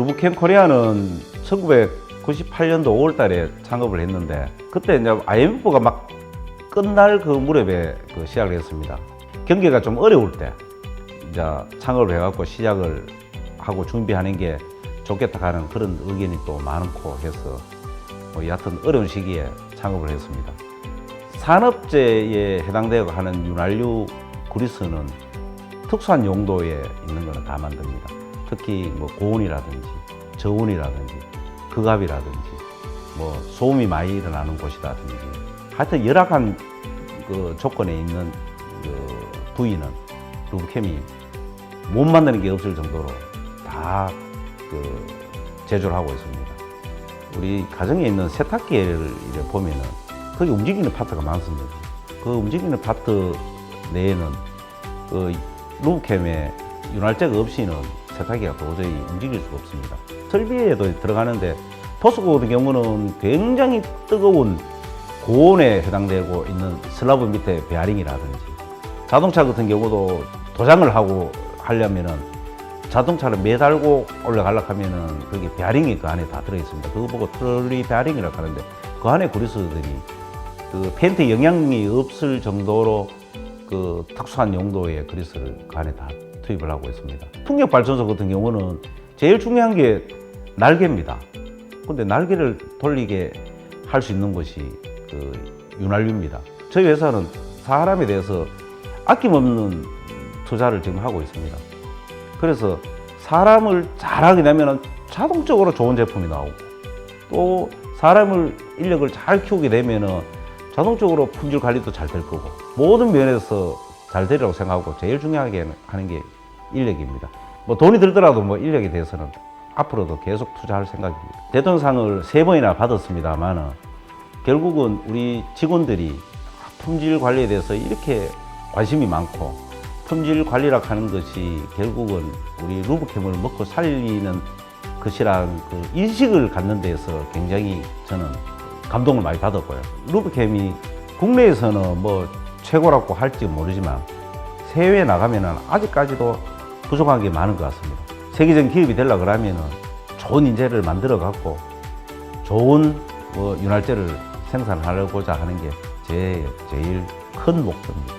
루브캠 코리아는 1998년도 5월 달에 창업을 했는데 그때 이제 IMF가 막 끝날 그 무렵에 그 시작을 했습니다. 경기가 좀 어려울 때 이제 창업을 해갖고 시작을 하고 준비하는 게 좋겠다 하는 그런 의견이 또 많고 해서 뭐 여하튼 어려운 시기에 창업을 했습니다. 산업재해에 해당되어 하는 윤활유 그리스는 특수한 용도에 있는 거는 다 만듭니다. 특히 뭐 고온이라든지 저온이라든지 극압이라든지 뭐 소음이 많이 일어나는 곳이라든지 하여튼 열악한 그 조건에 있는 그 부위는 루브캠이 못 만드는 게 없을 정도로 다 그 제조를 하고 있습니다. 우리 가정에 있는 세탁기를 이제 보면은 거기 움직이는 파트가 많습니다. 그 움직이는 파트 내에는 그 루브캠에 윤활제가 없이는 세탁기가 도저히 움직일 수가 없습니다. 설비에도 들어가는데 포스코 같은 경우는 굉장히 뜨거운 고온에 해당되고 있는 슬라브 밑에 베어링이라든지 자동차 같은 경우도 도장을 하고 하려면은 자동차를 매달고 올라가려고 하면은 그게 베어링이 그 안에 다 들어있습니다. 그거 보고 트롤리 베어링이라고 하는데 그 안에 그리스들이 그 펜트 영향이 없을 정도로 그 특수한 용도의 그리스를 그 안에 다 투입을 하고 있습니다. 풍력 발전소 같은 경우는 제일 중요한 게 날개입니다. 근데 날개를 돌리게 할 수 있는 것이 그 윤활유입니다. 저희 회사는 사람에 대해서 아낌없는 투자를 지금 하고 있습니다. 그래서 사람을 잘하게 되면 자동적으로 좋은 제품이 나오고 또 사람을 인력을 잘 키우게 되면은 자동적으로 품질 관리도 잘 될 거고 모든 면에서 잘 되리라고 생각하고 제일 중요하게 하는 게 인력입니다. 뭐 돈이 들더라도 뭐 인력에 대해서는 앞으로도 계속 투자할 생각입니다. 대통령상을 세 번이나 받았습니다만은 결국은 우리 직원들이 품질 관리에 대해서 이렇게 관심이 많고 품질 관리라 하는 것이 결국은 우리 루브캠을 먹고 살리는 것이란 그 인식을 갖는 데서 굉장히 저는 감동을 많이 받았고요. 루브캠이 국내에서는 뭐 최고라고 할지 모르지만 해외에 나가면은 아직까지도 부족한 게 많은 것 같습니다. 세계적인 기업이 되려고 그러면은 좋은 인재를 만들어 갖고 좋은 뭐 윤활제를 생산하려고자 하는 게 제 제일 큰 목표입니다.